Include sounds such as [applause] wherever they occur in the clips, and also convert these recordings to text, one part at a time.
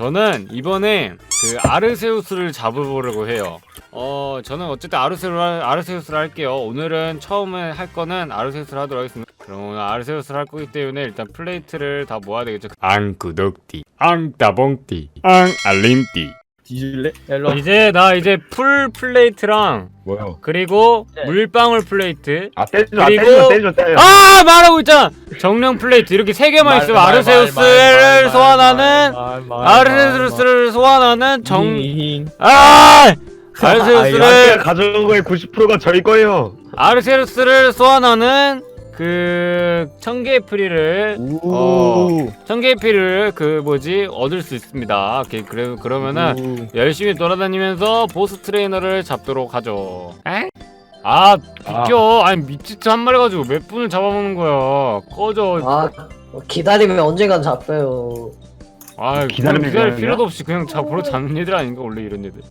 저는 이번에 그 아르세우스를 잡아보려고 해요. 어, 저는 어쨌든 아르세우스 아르세우스를 할게요. 오늘은 처음에 할 거는 아르세우스를 하도록 하겠습니다. 그럼 오늘 아르세우스를 할 거기 때문에 일단 플레이트를 다 모아야 되겠죠. 앙 구독띠, 앙 따봉띠, 앙 알림띠. 뒤질래? 일로 이제 나 이제 풀 플레이트랑 뭐요? 그리고 네. 물방울 플레이트 아아 그리고- 때리죠 때리죠 때려 아 말하고 있잖아 정령 플레이트 이렇게 세 개만 있으면 아르세우스를 소환하는 아르세우스를 소환하는 정 아! 아르세우스를 아르세우스를 가져온 거의 90%가 저희 거예요 아르세우스를 소환하는 그 천개의 프리를 어. 천개의 프리를 그 뭐지 얻을 수 있습니다. 오케이 그래 그러면은 열심히 돌아다니면서 보스 트레이너를 잡도록 하죠. 에? 아 비켜 아 니 미치트 한 마리 가지고 몇 분을 잡아먹는 거야 꺼져 아 기다리면 언젠간 잡혀요. 아 기다리면 기다릴? 필요도 없이 그냥 잡으러 잡는 애들 아닌가 원래 이런 애들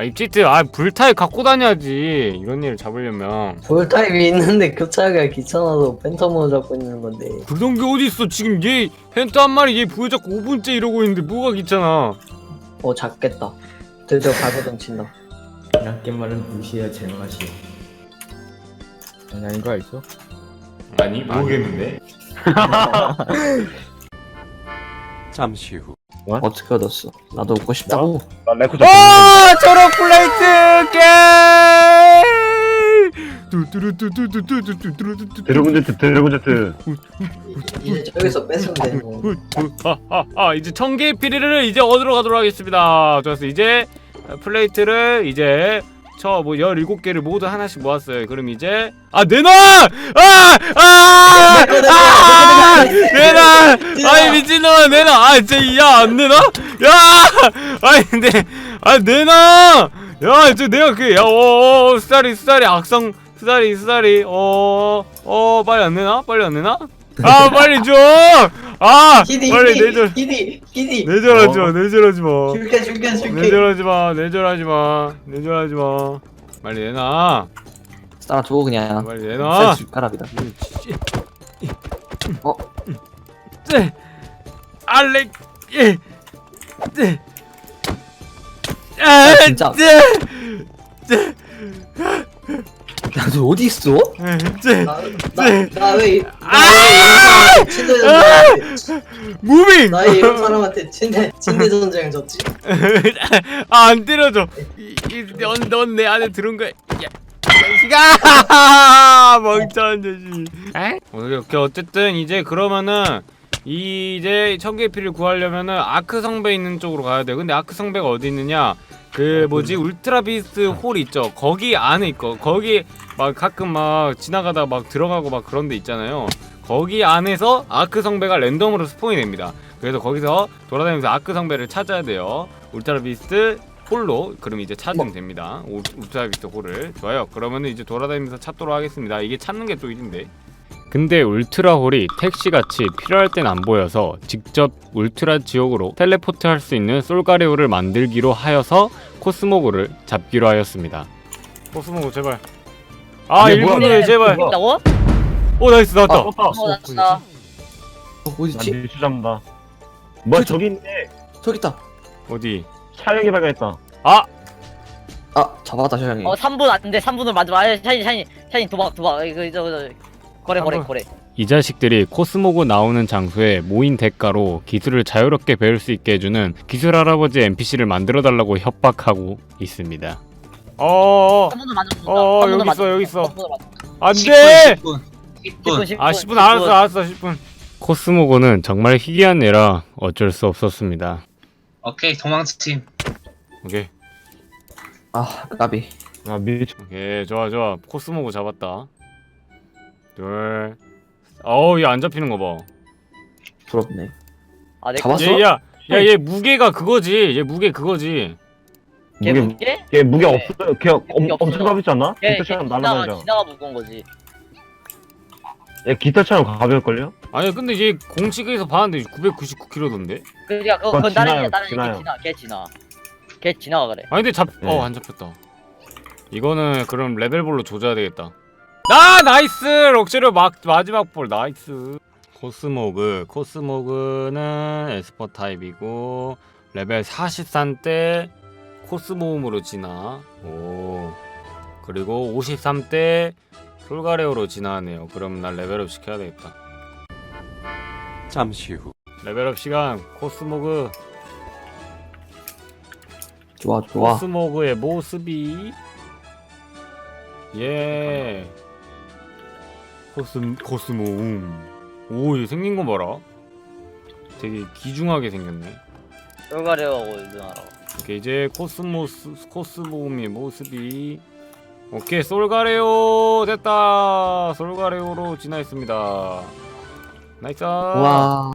아 입지트 아 불타에 갖고 다녀야지 이런 애를 잡으려면 볼 타입이 있는데 교차하기가 귀찮아서 팬텀으로 잡고 있는 건데. 그런 게 어딨어 지금 얘 펜트 한 마리 얘 부여잡고 5분째 이러고 있는데 뭐가 귀찮아 어 잡겠다. 드디어 발버둥 친다. 이렇게 말은 무시해야 제맛이요 아니 거 알죠? 아니 모르겠는데 잠시 후. 어떻게 얻었어? 나도 먹고 싶다고. 나 레코드 아 초록 플레이트 게임 뚜뚜루뚜뚜뚜뚜뚜뚜뚜뚜뚜 드래곤 제트 드래곤 제트 이제 저기서 뺏으면 되는 거. 하하하 이제 천 개의 피리를 이제 얻으러 가도록 하겠습니다. 좋았어. 이제 플레이트를 이제 저 뭐 17개를 모두 하나씩 모았어요. 그럼 이제 아 내놔! 아! 아! 아! 내놔! 아이 미친놈아 내놔! 아 진짜 야안 내놔? 야! 아니 근데 아 내놔! 야 저 내가 그 야 어, 어 수다리 수다리 악성 수다리 수다리 어 어 빨리 안 내놔? 빨리 안 내놔? 아 빨리 줘! 아 히디 빨리 히디 내절 히디 히디. 내절하지 마 내절하지 마 줄게 줄게 줄게. 내절하지 마 내절하지 마 내절하지 마 빨리 내놔 싸줘 그냥 빨리 내놔 숟가락이다 어? 네 알렉 예 네. 아, 진짜. 네. 야너 어디 있어? 네. 나나왜 아! 침대 전쟁 무빙 나의 이런 사람한테 침대 침대 전쟁을 졌지? [laughs] 아, 안 때려줘. 넌넌 내 안에 들은 거야. 야, 자식아! [laughs] 멍청한 자식. 오케이, 오케이. 어쨌든 이제 그러면은 이제 청계피를 구하려면은 아크 성배 있는 쪽으로 가야 돼. 근데 아크 성배가 어디 있느냐? 그 뭐지 울트라 비스트 홀 있죠. 거기 안에 있고 거기 막 가끔 막 지나가다 막 들어가고 막 그런 데 있잖아요. 거기 안에서 아크 성배가 랜덤으로 스폰이 됩니다. 그래서 거기서 돌아다니면서 아크 성배를 찾아야 돼요. 울트라 비스트 홀로 그럼 이제 찾으면 됩니다. 울- 울트라 비스트 홀을 좋아요. 그러면은 이제 돌아다니면서 찾도록 하겠습니다. 이게 찾는 게 또 일인데. 근데 울트라 홀이 택시같이 필요할 땐 안 보여서 직접 울트라 지옥으로 텔레포트 할 수 있는 솔가리오를 만들기로 하여서 코스모고를 잡기로 하였습니다. 코스모고 제발. 아 이게 뭐야? 1분을 제발. 나고? 오 나이스 나왔다. 아 떴다 어, 나 어, 어디 난 있지? 밀수 잡는다 뭐야 저기 있네 저기 있다 어디? 촬영이 발견했다 아 잡았다 저 형이 어, 3분 안 돼. 3분으로 만들어. 아, 샤인, 샤인, 샤인 도박, 도박. 이거, 저거, 저거 래, 거래, 삼분. 거래. 이 자식들이 코스모고 나오는 장소에 모인 대가로 기술을 자유롭게 배울 수 있게 해주는 기술 할아버지 NPC를 만들어 달라고 협박하고 있습니다. 어어 3분으로 만들어. 어, 어, 여기 있어, 여기 있어. 안돼. 10분, 10분. 아 10분 알았어 알았어 10분. 코스모고는 정말 희귀한 애라 어쩔 수 없었습니다. 오케이 도망치팀 오케이 아 까비 아 밀... 오케이 좋아 좋아 코스모고 잡았다. 둘. 어우 얘 안 잡히는 거 봐. 부럽네 아, 내 잡았어? 얘 야 야 얘 무게가 그거지. 얘 무게 그거지. 걔 무게 무게? 얘 무게 네. 없어요 걔 엄, 무게 없어. 엄청 가볍지 않나? 걔, 걔 기타처럼 날아다니죠 지나가 무거운 거지. 얘 기타처럼 가벼울걸요? 아니 근데 얘 공식에서 봤는데 999kg던데. 그러니까, 그거, 그건 그건 다른 지나요, 애, 다른 애. 지나요. 걔 지나, 걔 지나. 걔 지나가 그래. 아니 근데 잡, 네. 어안 잡혔다. 이거는 그럼 레벨볼로 조져야 되겠다. 나 나이스! 럭셔리 막 마지막 볼. 나이스. 코스모그. 코스모그는 에스퍼 타입이고 레벨 43때 코스모음으로 지나. 오. 그리고 53때 솔가레오로 진화하네요. 그럼 난 레벨업 시켜야 되겠다. 잠시 후. 레벨업 시간. 코스모그. 좋아 좋아. 코스모그의 모습이. 예 코스 코스모 음 오얘 생긴 거 봐라. 되게 귀중하게 생겼네. 쫄가려하고 누나라고 오케이 이제 코스모스 코스모음의 모습이. 오케이 솔가레오 됐다. 솔가레오로 진화했습니다. 나이스. 와.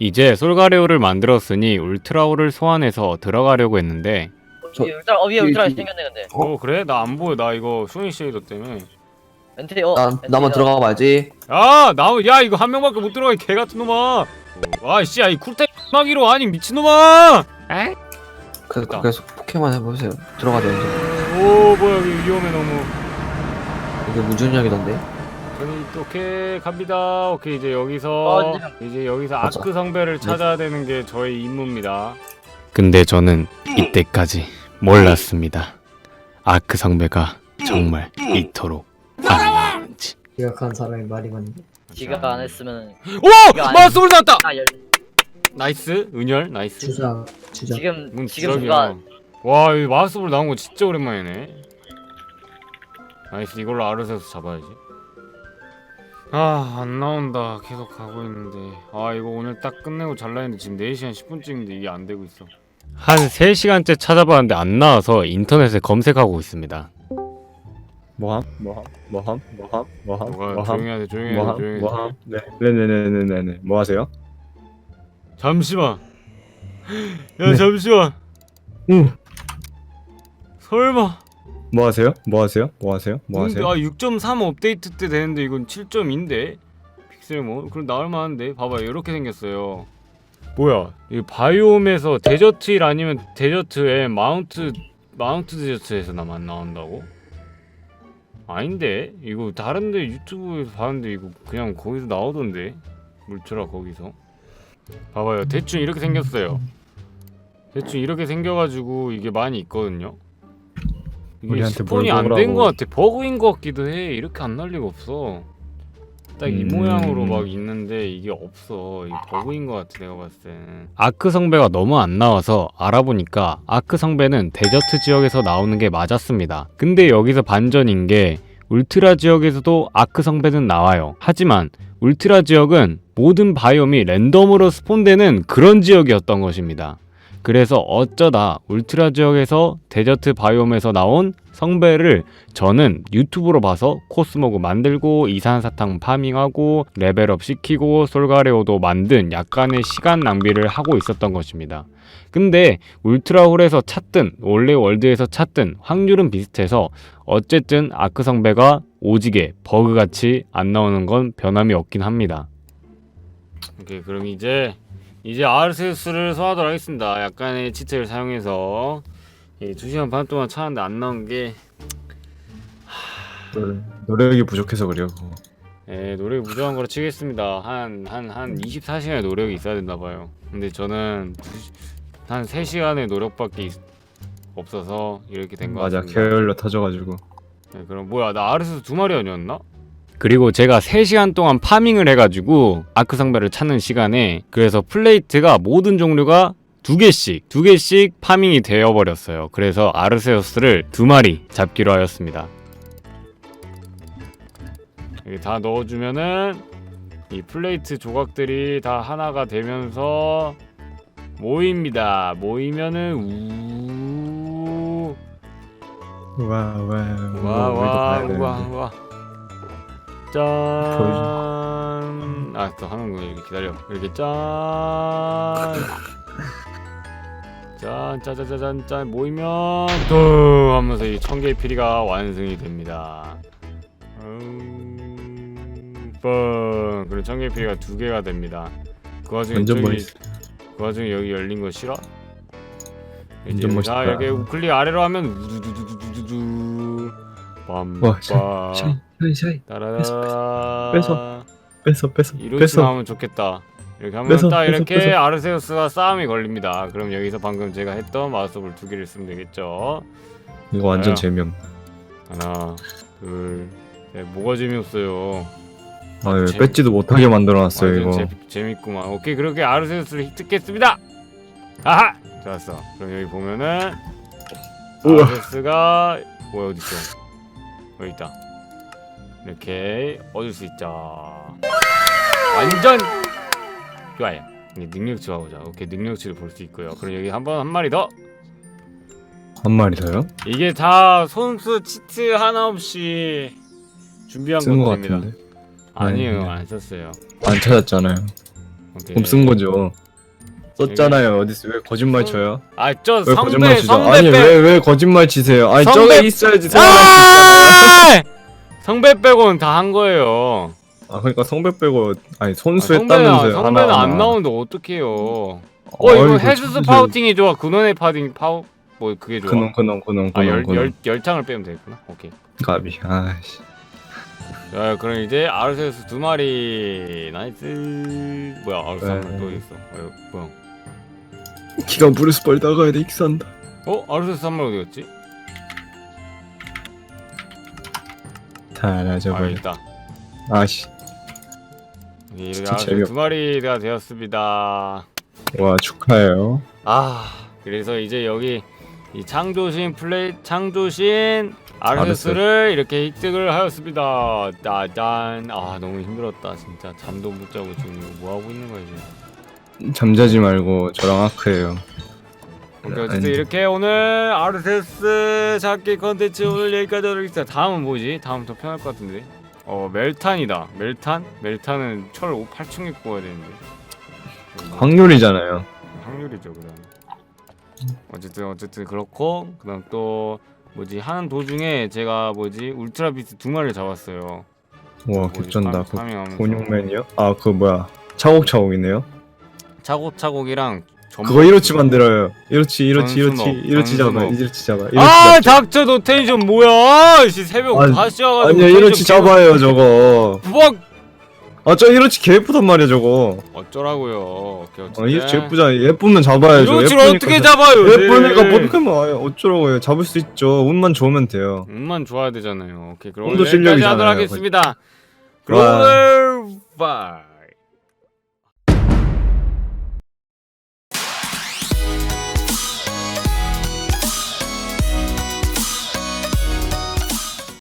이제 솔가레오를 만들었으니 울트라오를 소환해서 들어가려고 했는데. 저- 위에 울트라 어 위에 울트라 이- 이- 생겼네 근데. 어 그래? 나 안 보여. 나 이거 쇼잉 쉐이더 때문에 멘트 어 나, 멘트 나만 들어가 봐야지 야, 나, 야, 이거 한 명밖에 못 들어가, 이 개 같은 놈아. 아, 씨, 야, 이 쿨타임 마기로 아니 미친 놈아. 에? 그. 계속 포켓몬 해보세요 들어가자 이제 오, 뭐야, 여기 위험해 너무. 이게 무중력이던데 저는 오케이 갑니다. 오케이 이제 여기서 어, 이제 여기서 맞아. 아크 성배를 찾아야 되는 게 저의 임무입니다. 근데 저는 이때까지 몰랐습니다. 아크 성배가 정말 이토록. 기억한 사람이 말이 많네. 지가 안 했으면 오, 이거 아니- 나왔다. 아 열, 나이스, 은열, 나이스. 주사 주자. 지금 뭔 지금. 누가 와, 이 마우스볼 나온 거 진짜 오랜만이네. 나이스, 이걸로 아르세우스 잡아야지. 아, 안 나온다. 계속 가고 있는데. 아, 이거 오늘 딱 끝내고 잘라 했는데 지금 4시간 10분 찍는데 이게 안 되고 있어. 한 3시간째 찾아봤는데 안 나와서 인터넷에 검색하고 있습니다. 뭐함? 뭐함? 뭐함? 뭐함? 뭐함? 뭐가? 조용히 해야 돼, 조용히 해야 돼, 조용히 뭐함? 해야 돼. 뭐함? 네. 네네네네네네. 뭐 하세요? 잠시만. 야, 잠시만. 응. 설마. 뭐 하세요? 뭐 하세요? 뭐 하세요? 뭐 근데 하세요? 아6.3 업데이트 때 되는데 이건 7.2인데 픽셀 뭐 그럼 나올 만한데 봐봐요 이렇게 생겼어요 뭐야 이 바이옴에서 데저트 일 아니면 데저트 에 마운트 마운트 데저트에서 나만 나온다고? 아닌데? 이거 다른데 유튜브에서 봤는데 이거 그냥 거기서 나오던데? 물처라 거기서. 봐봐요. 대충 이렇게 생겼어요. 대충 이렇게 생겨가지고 이게 많이 있거든요. 이게 우리한테 스폰이 뭘안된 먹으라고. 것 같아. 버그인 것 같기도 해. 이렇게 안 날 리가 없어 딱 이 음. 모양으로 막 있는데 이게 없어. 이 버그인 것 같아 내가 봤을 때는. 아크 성배가 너무 안 나와서 알아보니까 아크 성배는 데저트 지역에서 나오는 게 맞았습니다. 근데 여기서 반전인 게 울트라 지역에서도 아크 성배는 나와요. 하지만 울트라 지역은 모든 바이옴이 랜덤으로 스폰되는 그런 지역이었던 것입니다 그래서 어쩌다 울트라 지역에서 데저트 바이옴에서 나온 성배를 저는 유튜브로 봐서 코스모그 만들고 이산사탕 파밍하고 레벨업 시키고 솔가레오도 만든 약간의 시간 낭비를 하고 있었던 것입니다. 근데 울트라홀에서 찾든 원래 월드에서 찾든 확률은 비슷해서 어쨌든 아크 성배가 오지게 버그같이 안 나오는 건 변함이 없긴 합니다. 오케이 그럼 이제 이제 아르세우스를 소화하도록 하겠습니다. 약간의 치트를 사용해서 예, 2시간 반 동안 찾았는데 안 나온 게 노- 노력이 부족해서 그래요. 그거. 예, 노력이 부족한 거로 치겠습니다. 한 한 한 24시간의 노력이 있어야 된다 봐요. 근데 저는 두 시- 한 3시간의 노력밖에 있- 없어서 이렇게 된 거 맞아. 같습니다. 게을러 터져가지고. 네, 그럼 뭐야? 나 아르세우스 두 마리 아니었나? 그리고 제가 3시간 동안 파밍을 해가지고 아크 성배를 찾는 시간에 그래서 플레이트가 모든 종류가 두 개씩 두 개씩 파밍이 되어 버렸어요. 그래서 아르세우스를 두 마리 잡기로 하였습니다. 여기 다 넣어주면은 이 플레이트 조각들이 다 하나가 되면서 모입니다. 모이면은 우 와, 와, 와, 우리도 와, 가야 와, 되는데. 와. 짠. 아, 또 하는구나. 이렇게 기다려. 이렇게 짠. 짠, 짜자자잔, 짠. 모이면 뚱 하면서 이 천 개의 피리가 완성이 됩니다. 음, 뻥. 그리고 천 개의 피리가 두 개가 됩니다. 그 와중에 완전 저기. 그 와중에 여기 열린 거 싫어? 이제 완전 자 멋있다. 이렇게 우클릭 아래로 하면 우두두두두두 와, 빰빰 샤이, 샤이, 샤이. 따라라 뺏어. 뺏어 뺏어 이렇게 뺏어 하면 좋겠다. 이렇게 하면 뺏어, 딱 뺏어, 이렇게 뺏어. 아르세우스와 싸움이 걸립니다. 그럼 여기서 방금 제가 했던 마우스볼 두 개를 쓰면 되겠죠. 이거 완전 아유. 재미없네 하나, 둘, 셋. 뭐가 재미없어요. 아유 재- 뺏지도 못하게 만들어놨어요 완전 이거 재, 재밌구만. 오케이 그렇게 아르세우스를 획득했습니다. 아하, 좋았어. 그럼 여기 보면은 우와. 아르세우스가 뭐야 어디 있어? 여기 있다. 이렇게 얻을 수 있죠. 완전 좋아요. 능력치 가보자. 오케이 능력치를 볼 수 있고요. 그럼 여기 한 번 한 마리 더. 한 마리 더요? 이게 다 손수 치트 하나 없이 준비한 쓴거 것들입니다. 같은데 아니에요, 아니네. 안 썼어요. 안 찾았잖아요 오케이. 그럼 쓴 거죠 썼잖아요 어디서 왜 거짓말 손- 쳐요? 아, 저 왜 거짓말 성배 치죠? 아니 빼. 왜 왜 거짓말 치세요? 아니 성배- 저게 있어야지. 아! 성배 빼고는 다 한 거예요. 아 그러니까 성배 빼고 아니 아, 손수했다면서요 성배는 하나 안 하나. 나오는데 어떡해요? 어 이거 아이고, 헤스스 천재. 파우팅이 좋아. 근원의 파우팅 파우 뭐 그게 좋아. 그놈 그놈 그놈 그놈 아열 그놈 열 열창을 빼면 되겠구나. 오케이. 가비 아씨 자 그럼 이제 아르세우스 두 마리 나이스. 뭐야 아르세우스 한 네. 마리 또 있어. 어, 뭐야? 기가 브루스 빨리 나가야 돼 익산다 어 아르세우스 한 마리 어디 갔지? 아 여기 나져버려 있다. 아씨 이렇게 진짜 재미없- 두 마리가 되었습니다. 와 축하해요 아 그래서 이제 여기 이 창조신 플레이 창조신 아르세스를 이렇게 획득을 하였습니다. 따단 아 너무 힘들었다 진짜 잠도 못 자고 지금 이거 뭐 하고 있는 거야 지금. 잠자지 말고 저랑 아크해요 오케이 어쨌든. 이렇게 오늘 아르세스 찾기 컨텐츠 오늘 여기까지 하겠습니다. 다음은 뭐지? 다음 더 편할 것 같은데. 어 멜탄이다. 멜탄? 멜탄은 철 5, 8층에 구워야 되는데. 확률이잖아요 확률이죠 그다음. 어쨌든 어쨌든 그렇고 그다음 또 뭐지 하는 도중에 제가 뭐지 울트라 비트 두 마리를 잡았어요. 와 뭐지, 개쩐다 파- 파밍하면서. 본용맨이요? 아 그 뭐야 차곡차곡이네요 차곡차곡이랑 그거 이렇지 만들어요 이렇지 이렇지 전순업, 이렇지 이렇지 잡아. 이렇지 잡아 이렇지 아 잡죠. 닥쳐 너 텐션 뭐야? 씨 새벽 아니, 5시 와가지고 아니야 이렇지 잡아요 저거 뭐아저 이렇지 개 예쁘단 말이야 저거 어쩌라고요? 오케이, 아. 이렇지 예쁘잖아 예쁘면 잡아야죠 예쁘니까 어떻게 잡- 잡아요? 예쁘니까 네. 버벅하면 아예 어쩌라고요 잡을 수 있죠 운만 좋으면 돼요 운만 좋아야 되잖아요. 오케이 그럼 운도 오늘 여기까지 실력이잖아요. 하도록 하겠습니다. 와. 글로벌 바